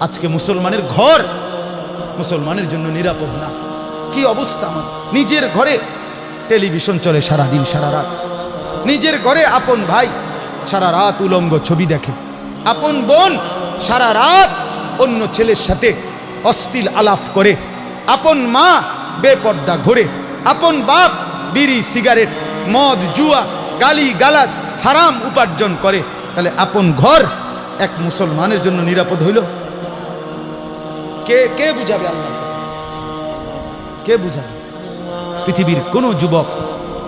আজকে মুসলমানের ঘর। মুসলমানের জন্য নিরাপদ না। কি অবস্থা আমার? নিজের ঘরে টেলিভিশন চলে সারা দিন সারা রাত। নিজের ঘরে আপন ভাই সারা রাত উলঙ্গ ছবি দেখে। আপন বোন সারা রাত অন্য ছেলের সাথে অস্থিল আলাপ করে। আপন মা বেপর্দা ঘোরে। আপন বাপ বিড়ি, সিগারেট, মদ, জুয়া, গালি গালাস হারাম উপার্জন করে। তাহলে আপন ঘর এক মুসলমানের জন্য নিরাপদ হইল? কে কে বুঝাবে আল্লাহ কে বুঝাবে? পৃথিবীর কোনো যুবক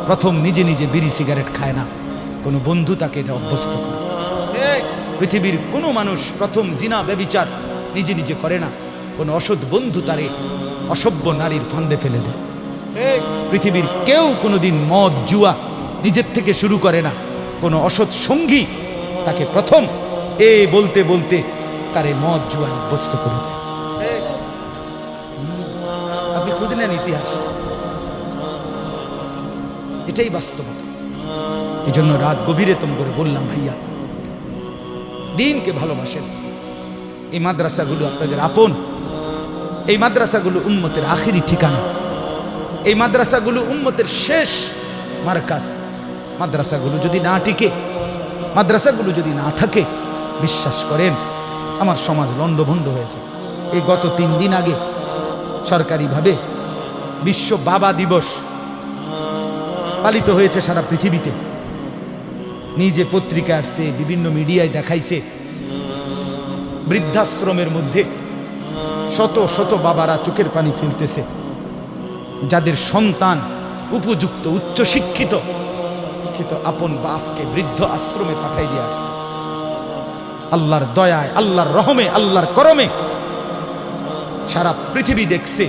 প্রথম নিজে নিজে বিড়ি সিগারেট খায় না। কোনো বন্ধু তাকে এটা অভ্যস্ত করে। পৃথিবীর কোনো মানুষ প্রথম জিনা, ব্যবিচার নিজে নিজে করে না। কোনো অসৎ বন্ধু তারে অসভ্য নারীর ফান্দে ফেলে দেয়। পৃথিবীর কেউ কোনোদিন মদ, জুয়া নিজের থেকে শুরু করে না। কোনো অসৎ সঙ্গী তাকে প্রথম এ বলতে বলতে তারে মদ জুয়া অভ্যস্ত করে দেয়। এটাই বাস্তবতা। এই জন্য রাত গভীরে তোম করে বললাম, ভাইয়া, দিনকে ভালোবাসেন। এই মাদ্রাসাগুলো আপনাদের আপন। এই মাদ্রাসাগুলো উম্মতের আখিরি ঠিকানা। এই মাদ্রাসাগুলো উম্মতের শেষ মার্কাজ। মাদ্রাসাগুলো যদি না টিকে, মাদ্রাসাগুলো যদি না থাকে, বিশ্বাস করেন, আমার সমাজ লণ্ডভণ্ড হয়েছে। এই গত তিন দিন আগে সরকারিভাবে বিশ্ব বাবা দিবস পালিত হয়েছে সারা পৃথিবীতে। নিজে পত্রিকা আসছে, বিভিন্ন মিডিয়ায় দেখাইছে। বৃদ্ধাশ্রমের মধ্যে শত শত বাবারা চোখের পানি ফেলতেছে। যাদের সন্তান উপযুক্ত, উচ্চশিক্ষিত, কিন্তু আপন বাপকে বৃদ্ধ আশ্রমে পাঠাই দিয়ে আসছে। আল্লাহর দয়ায়, আল্লাহর রহমে, আল্লাহর করমে সারা পৃথিবী দেখছে,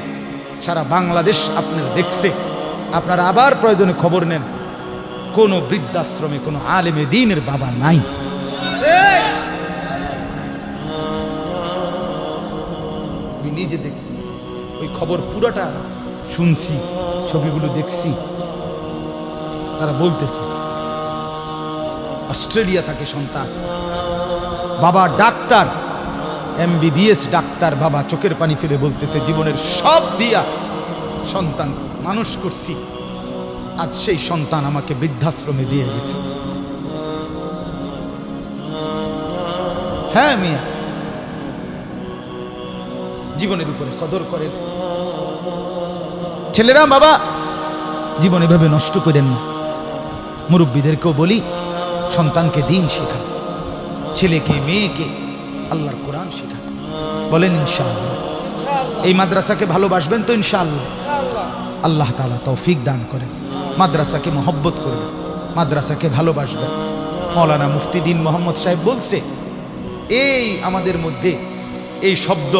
সারা বাংলাদেশ আপনার দেখছে। আপনারা আবার প্রয়োজনে খবর নেন। কোনো বৃদ্ধাশ্রমে, কোনো আলেমে দিনের বাবা নাই। নিজে দেখছি, ওই খবর পুরোটা শুনছি, ছবিগুলো দেখছি। তারা বলতেছে, অস্ট্রেলিয়া থাকে সন্তান। বাবা ডাক্তার, এমবিবিএস ডাক্তার বাবা চোখের পানি ফেলে বলতেছে, জীবনের সব দিয়া সন্তান। মানুষ করছি। আজ সেই সন্তান আমাকে বৃদ্ধাশ্রমে দিয়ে গেছে। হ্যাঁ মিয়া। জীবনের উপরে কদর করেন ছেলেরা, বাবা, জীবন এভাবে নষ্ট করেন না। মুরব্বীদেরকেও বলি, সন্তানকে দিন শেখা ছেলেকে, মেয়েকে আল্লাহর কোরআন শেখা বলেন, ইনশাআল্লাহ। এই মাদ্রাসাকে ভালোবাসবেন তো, ইনশাআল্লাহ। আল্লাহ তালা তৌফিক দান করেন। মাদ্রাসাকে মহব্বত করবেন, মাদ্রাসাকে ভালোবাসবেন। মৌলানা মুফতি দিন মোহাম্মদ সাহেব বলছে, এই আমাদের মধ্যে এই শব্দ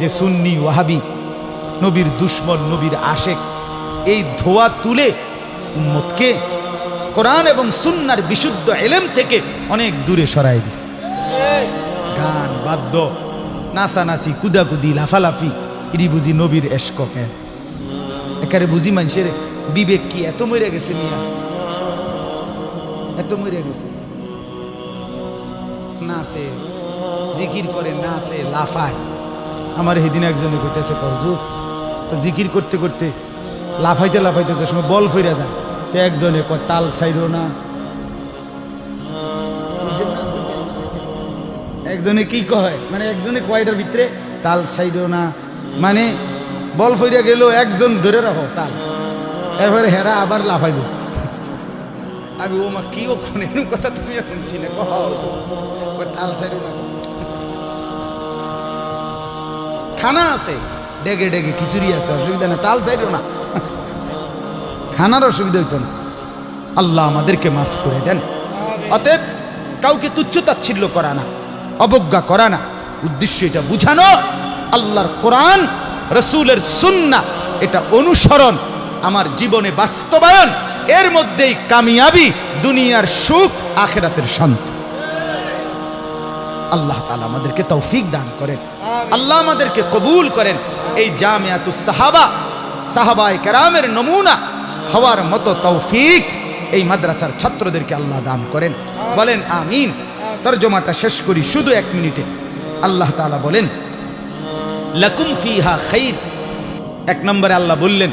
যে সুন্নি ওয়াহাবি, নবীর দুশ্মন, নবীর আশেক, এই ধোয়া তুলে উম্মতকে কোরআন এবং সুন্নার বিশুদ্ধ এলেম থেকে অনেক দূরে সরাই দিছে। গান, বাদ্য, নাচানাচি, কুদাকুদি, লাফালাফি ইডি বুঝি নবীর এশক একারে বুঝি মানুষের বিবেক কি? এত মরে গেছে মিয়া। এত মরে গেছে। না নাচে জিকির করে, না নাচে লাফায়। আমার সেদিন একজনে কইতেছে করজু জিকির করতে করতে লাফাইতে লাফাইতে যে সময় বল ফিরে যায়, তো একজনে কয়, তাল ছাইরো না। একজনে কি কয়? মানে একজনে কয়টার ভিতরে, তাল ছাইরো না। মানে বল ফিরে গেল একজন ধরে রাখো তাল। এরপরে হেরা আবার লাফাইব। আমি ও মা কি ওখানে? এরকম কথা তুমি এখন চিনে তাল ছাইরো না। খানা আছে। ডেগে ডেগে খিচুড়ি আছে অসুবিধা না তাল চাইলো না। খানার অসুবিধা হইতো না। আল্লাহ আমাদেরকে মাফ করে দেন। অতএব কাউকে তুচ্ছ তাচ্ছিল্য করা না অবজ্ঞা করা না। উদ্দেশ্য এটা বুঝানো। আল্লাহর কোরআন রসুলের সুন্না এটা অনুসরণ আমার জীবনে বাস্তবায়ন এর মধ্যেই কামিয়াবি দুনিয়ার সুখ আখেরাতের শান্তি। আল্লাহ তালা আমাদেরকে তৌফিক দান করেন। আল্লাহ আমাদেরকে কবুল করেন। এই জামিয়াতু সাহাবা সাহাবায় কেরামের নমুনা হওয়ার মতো তৌফিক এই মাদ্রাসার ছাত্রদেরকে আল্লাহ দান করেন। বলেন আমিন। তর্জমাটা শেষ করি শুধু এক মিনিটে। আল্লাহ তাআলা বলেন লাকুম ফিহা খাইর। এক নম্বরে আল্লাহ বললেন,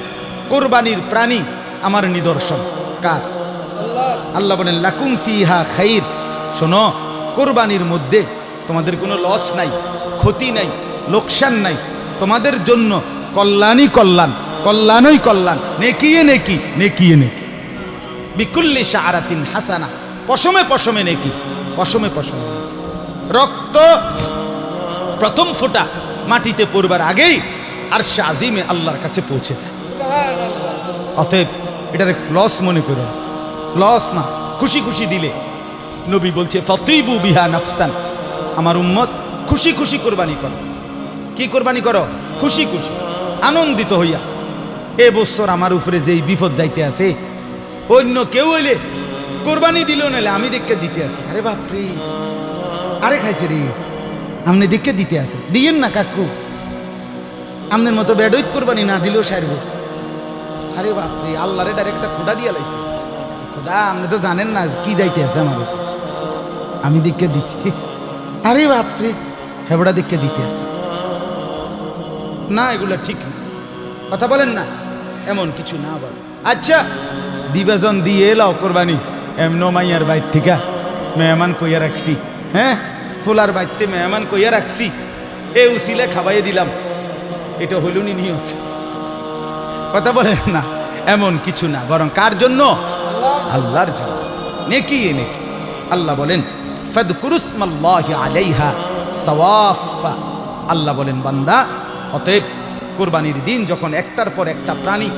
কোরবানির প্রাণী আমার নিদর্শন। কার? আল্লাহ বলেন, লাকুম ফিহা খাইর। শোনো, কোরবানির মধ্যে তোমাদের কোনো লস নাই, ক্ষতি নাই, লোকসান নাই। তোমাদের জন্য কল্যাণই কল্যাণ কল্যাণই কল্যাণ। নেকিয়ে নেকি নেকিয়ে নেকি। বিকুল্লি শাহরাতিন হাসানা, পশমে পশমে নেকি, পশমে পশমে রক্ত প্রথম ফোঁটা মাটিতে পড়বার আগেই আর সে আজিমে আল্লাহর কাছে পৌঁছে যায়। অতএব এটারে লস মনে করো। লস না, খুশি খুশি দিলে। নবী বলছে, ফতিবু বিহা নাফসান। আমার উম্মত, খুশি খুশি কোরবানি করো। কি কোরবানি করো? খুশি খুশি, আনন্দিত হইয়া। এ বছর আমার উপরে যেই বিপদ যাইতে আছে, অন্য কেউ হইলে কোরবানি দিল নাহলে আমি দেখকে দিতে আছি। আরে বাপরে, আরে খাইছে রে। আপনি দেখে দিতে আছে। দিয়েন না কাকু। আপনার মতো বেডইত কোরবানি না দিলেও সারব। আরে বাপরে, আল্লাহরে ডাইরেক্টটা খোদা দিয়া লাইছে। খোদা আপনি তো জানেন না কি যাইতে আছে আমাদের আমি দেখে দিছি। আরে বাপরে, হেবড়া দেখে দিতে আছে। না, এগুলো ঠিক না। কথা বলেন না। এমন কিছু না বল। আচ্ছা দিবাজন দিয়ে এলাও কোরবানি। এমন মাইয়ার বাইর ঠিকা। মেহমান কইয়া রাখছি। হ্যাঁ? ফুলার বাইতে মেহমান কইয়া রাখছি। এ উসিলে খাবাইয়ে দিলাম। এটা হইল নি নিয়ত। কথা বলেন না, এমন কিছু না, বরং কার জন্য? আল্লাহর জন্য। নেকি এ নেকি। আল্লাহ বলেন আলাইহা সাওয়াফা। আল্লাহ বলেন, বান্দা, অতএব কোরবানির দিন যখন একটার পর একটা প্রাণী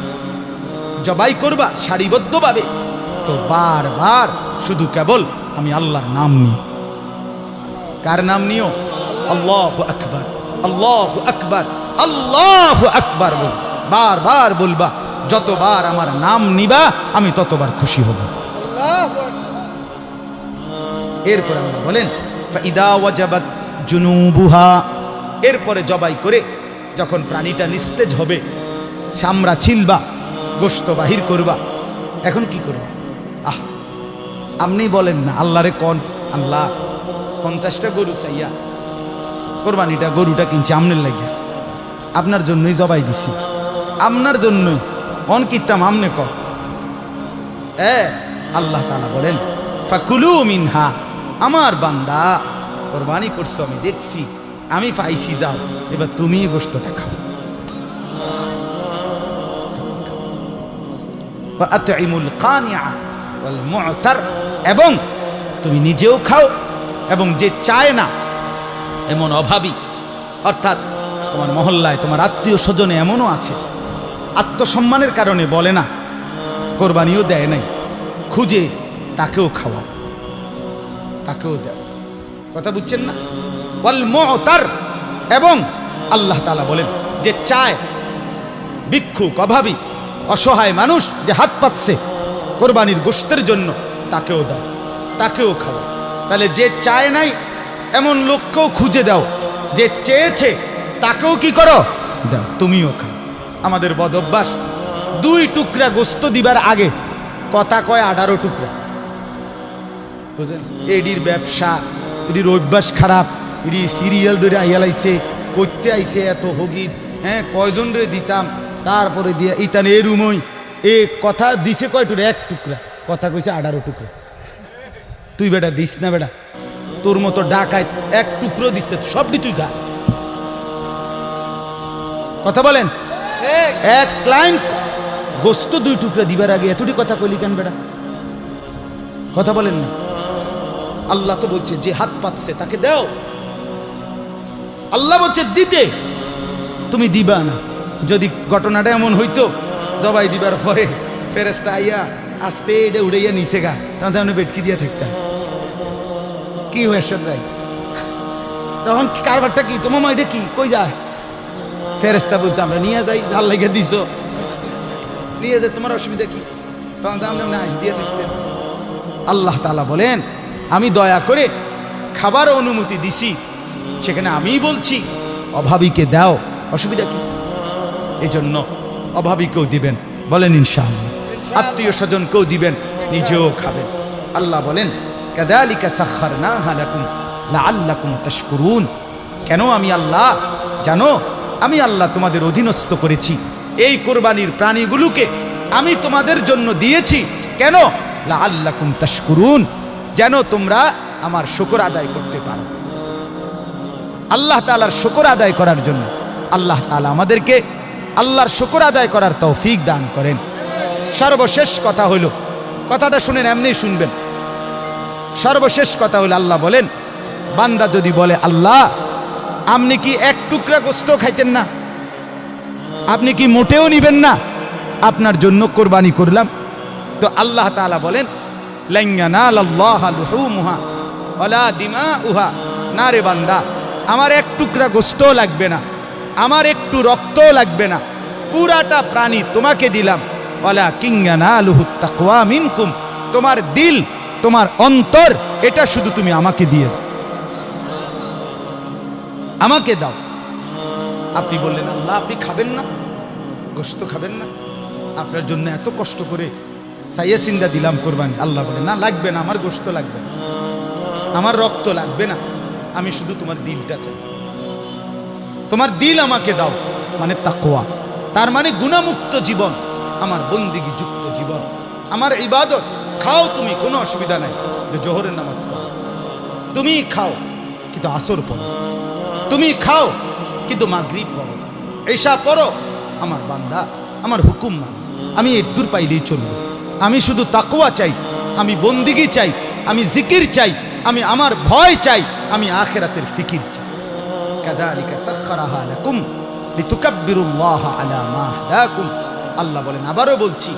জবাই করবা সারিবদ্ধভাবে, তো বারবার শুধু কেবল আমি আল্লাহর নাম নিই। কার নাম নিও? আল্লাহ আকবার, আল্লাহ আকবর আল্লাহ আকবর বল। বারবার বলবা, যতবার আমার নাম নিবা, আমি ততবার খুশি হব। এরপরে আমরা বলেন, ফাইদা ওয়াজাবাত জুনুবুহা। এরপরে জবাই করে, যখন প্রাণীটা নিস্তেজ হবে, চামড়া ছিলবা গোস্ত বাহির করবা, এখন কি করবা? আহ, আপনি বলেন না, আল্লাহরে কন? আল্লাহ পঞ্চাশটা গরু চাইয়া কোরবানিটা গরুটা কিনছি আমনের লাগিয়া। আপনার জন্যই জবাই দিছি। আপনার জন্যই। অন কিতাম আমনে ক। আল্লাহ তালা বলেন, ফাকুলু মিনহা। আমার বান্দা, কোরবানি করছ, আমি দেখছি, আমি পাইছি, যাও। এবার তুমি গোস্তটা খাও। এবং তুমি নিজেও খাও এবং যে চায় না, এমন অভাবী, অর্থাৎ তোমার মহল্লায়, তোমার আত্মীয় স্বজনে এমনও আছে, আত্মসম্মানের কারণে বলে না, কোরবানিও দেয় নাই, খুঁজে তাকেও খাওয়াও তাকেও দেয়। কথা বুঝছেন না? ওয়াল মুতার, এবং আল্লাহ তালা বলেন, যে চায়, ভিক্ষুক, অভাবী, অসহায় মানুষ যে হাত পাচ্ছে কোরবানির গোস্তের জন্য তাকেও দাও তাকেও খাও তাহলে যে চায় নাই, এমন লোককেও খুঁজে দাও। যে চেয়েছে, তাকেও কি করো? দাও, তুমিও খাও। আমাদের বদ অভ্যাস দুই টুকরা গোস্ত দিবার আগে, কথা কয় আঠারো টুকরা। বুঝলেন? এডির ব্যবসা, এডির অভ্যাস খারাপ, এডি সিরিয়াল ধরে আইয়ালাইছে করতে আইছে এত হগির হ্যাঁ কয়জন রে দিতাম, তারপরে দিয়া ইতান এ রুমই এ কথা দিছে কয় টুকরা এক টুকরা, কথা কইছে আঠারো টুকরা। তুই বেটা দিস না বেটা। তোর মতো ডাকায় এক টুকরো দিস না, সবটি তুই খা। কথা বলেন? এক ক্লায়েন্ট গোস্ত দুই টুকরা দিবার আগে এতটি কথা কইলি কেন বেটা? কথা বলেন না। আল্লাহ তো বলছে যে হাত পাচ্ছে তাকে দাও। আল্লাহ বলছে দিতে। তুমি দিবা না। যদি ঘটনাটা এমন হইতো জবাই দিবার পরে ফেরেস্তা আইয়া আস্তে এটা উড়াইয়া নিচে গা। আপনি বেটকি দিয়ে থাকতাম। কি এরশাদ ভাই তখন কারবারটা কি? তোমার মা এটা কি? কই যায়? ফেরেস্তা বলতো, আমরা নিয়ে যাই জাল লেগে দিছ। নিয়ে যাই তোমার অসুবিধা কি? তখন আমরা নাচ দিয়ে থাকতেন আল্লাহ তালা বলেন, আমি দয়া করে খাবার অনুমতি দিছি। সেখানে আমিই বলছি, অভাবীকে দাও। অসুবিধা কি? এই জন্য অভাবীকেও দিবেন, বলেন ইনশাআল্লাহ। আত্মীয় স্বজনকেও দিবেন, নিজেও খাবেন। আল্লাহ বলেন লাআল্লাকুম তাশকুরুন। কেন আমি আল্লাহ? জানো, আমি আল্লাহ তোমাদের অধীনস্থ করেছি। এই কোরবানির প্রাণীগুলোকে আমি তোমাদের জন্য দিয়েছি। কেন? আল্লাহ কুম তাস্কুরুন যেন তোমরা আমার শুকর আদায় করতে পারো। আল্লাহ তালার শুকর আদায় করার জন্য আল্লাহ তালা আমাদেরকে আল্লাহর শুকর আদায় করার তৌফিক দান করেন। সর্বশেষ কথা হইল, কথাটা শুনেন, এমনি শুনবেন। সর্বশেষ কথা হইল আল্লাহ বলেন, বান্দা যদি বলে, আল্লাহ, আপনি কি এক টুকরা গোস্ত খাইতেন না? আপনি কি মোটেও নিবেন না? আপনার জন্য কোরবানি করলাম। তো আল্লাহ তাআলা বলেন উহা না রে বান্দা, আমার এক টুকরা গোস্ত লাগবে না, আমার একটু রক্ত লাগবে না, পুরাটা প্রাণী তোমাকে দিলাম। ওলা কিঙ্গানা তাকওয়া মিনকুম, তোমার দিল তোমার অন্তর, এটা শুধু তুমি আমাকে দিয়ে দাও। আমাকে দাও। আপনি বললেন, আল্লাহ, আপনি খাবেন না। গোস্ত খাবেন না। আপনার জন্য এত কষ্ট করে সাইয়া সিন্দা দিলাম কোরবানি। আল্লাহ বলে, না, লাগবে না, আমার গোস্ত লাগবে না। আমার রক্ত লাগবে না। আমি শুধু তোমার দিলটা চাই। তোমার দিল আমাকে দাও মানে তাকোয়া তার মানে গুণামুক্ত জীবন, আমার বন্দিগি যুক্ত জীবন। আমার ইবাদত খাও তুমি, কোনো অসুবিধা নাই। জোহরের নামাজ পড়ো। তুমি খাও, কিন্তু আসর পড়ো। তুমি খাও, কিন্তু মাগরিব পড়ো। এইসা পড়ো, আমার বান্দা, আমার হুকুম মান। আমি একদূর পাইলেই চলবো। আমি শুধু তাকুয়া চাই, আমি বন্দিগি চাই, আমি জিকির চাই, আমি আমার ভয় চাই, আমি আখেরাতের ফিকির চাই। কাদালিকা সাখখারাহা লাকুম, লিতুকাব্বিরুল্লাহ আলা মা হাদাকুম। আল্লাহ বলেন, আবারও বলছি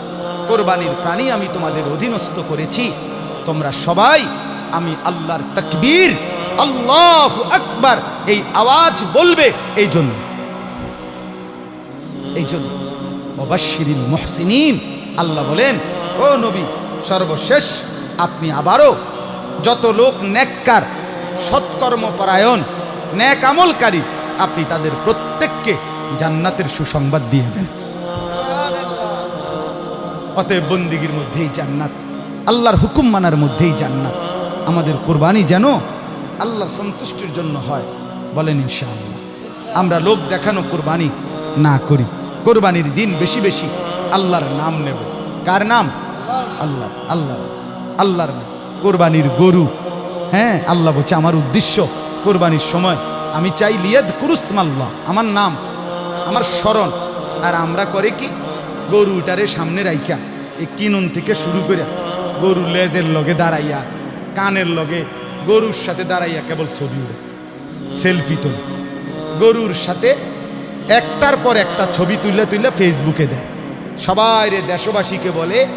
কোরবানির প্রাণী আমি তোমাদের অধীনস্থ করেছি। তোমরা সবাই আমি আল্লাহর তকবীর, আল্লাহ আকবার এই আওয়াজ বলবে এই জন্য। এই জন্য অবাশিরিল মহসিনিন আল্লাহ বলেন, ও নবী, সর্বশেষ আপনি আবারও যত লোক নেককার সৎকর্মপরায়ণ, ন্যাক আমলকারী, আপনি তাদের প্রত্যেককে জান্নাতের সুসংবাদ দিয়ে দেন। অতএব বন্দিগির মধ্যেই জান্নাত, আল্লাহর হুকুম মানার মধ্যেই জান্নাত। আমাদের কোরবানি যেন আল্লাহর সন্তুষ্টির জন্য হয় বলেন ইনশাআল্লাহ। আমরা লোক দেখানো কোরবানি না করি, কোরবানির দিন বেশি বেশি আল্লাহর নাম নেব। কার নাম? আল্লাহ আল্লাহ, আল্লাহর নাম। কোরবানির গরু হ্যাঁ আল্লাহ বলছে আমার উদ্দেশ্য কোরবানির সময় আমি চাই লিয়াদ কুরুসমাল্লাহ, আমার নাম, আমার স্মরণ। আর আমরা করে কি? গরুটারে সামনে রাইখা এই কিনুন থেকে শুরু করে গরু লেজের লগে দাঁড়াইয়া, কানের লগে গরুর সাথে দাঁড়াইয়া কেবল ছবি উড়ে সেলফি তোলে। গরুর সাথে একটার পর একটা ছবি তুললে তুললে ফেসবুকে দেয়। সবাই রে দেশবাসীকে বলে,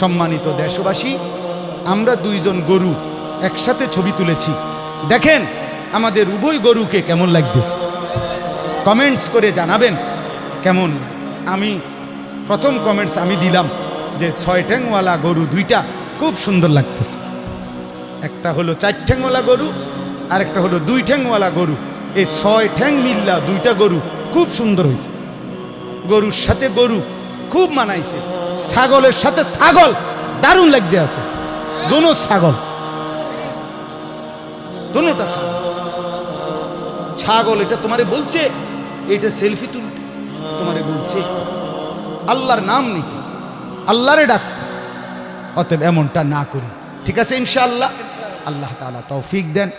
সম্মানিত দেশবাসী, আমরা দুইজন গরু একসাথে ছবি তুলেছি। দেখেন আমাদের উভয় গরুকে কেমন লাগতেছে। কমেন্টস করে জানাবেন কেমন? আমি, প্রথম কমেন্টস আমি দিলাম। যে ছয় ঠ্যাংওয়ালা গরু দুইটা খুব সুন্দর লাগতেছে। একটা হলো চার ঠ্যাংওয়ালা গরু আর একটা হলো দুই ঠ্যাংওয়ালা গরু। এই ছয় ঠ্যাং মিল্লা দুইটা গরু খুব সুন্দর হয়েছে। গরুর সাথে গরু খুব মানাইছে। ছাগলের সাথে ছাগল দারুণ লাগতে আছে। দোনো ছাগল। দোনোটা ছাগল। ছাগল, এটা তোমারে বলছে, এটা সেলফি তুলতে। তোমারে বলছে, আল্লাহর নাম নিতে। আল্লাহরে ডাক। অতএব এমনটা না করি। ঠিক আছে ইনশাআল্লাহ? আল্লাহ তাআলা তৌফিক দেন।